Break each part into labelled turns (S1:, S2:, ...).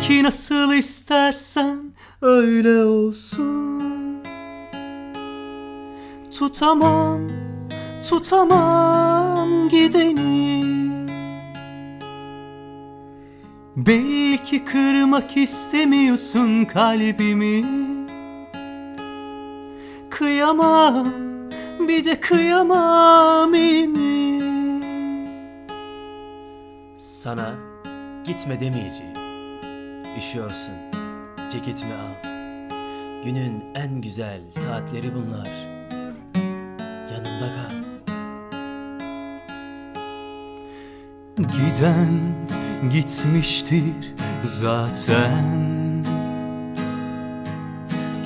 S1: Peki nasıl istersen öyle olsun Tutamam, tutamam gideni Belki kırmak istemiyorsun kalbimi Kıyamam, bir de kıyamam mi?
S2: Sana gitme demeyeceğim. Üşüyorsun, ceketimi al. Günün en güzel saatleri bunlar. Yanımda kal.
S1: Giden gitmiştir zaten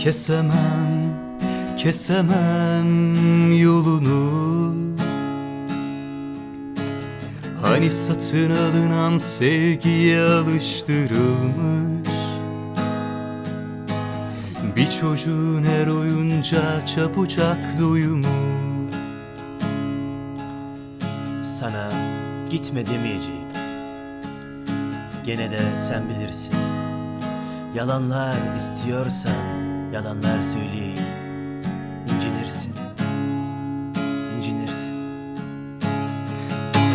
S1: Kesemem, kesemem yolunu Hani satın alınan sevgiye alıştırılmış Bir çocuğun her oyuncağa çabucak doyumu
S2: Sana gitme demeyeceğim. Gene de sen bilirsin. Yalanlar istiyorsan yalanlar söyleyeyim.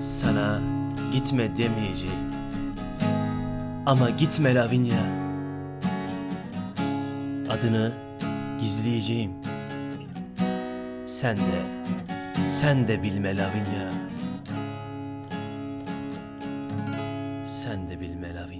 S2: Sana gitme demeyeceğim. Ama gitme Lavinia. Adını gizleyeceğim. Sen de, sen de bilme Lavinia. Sen de bilme Lavinia.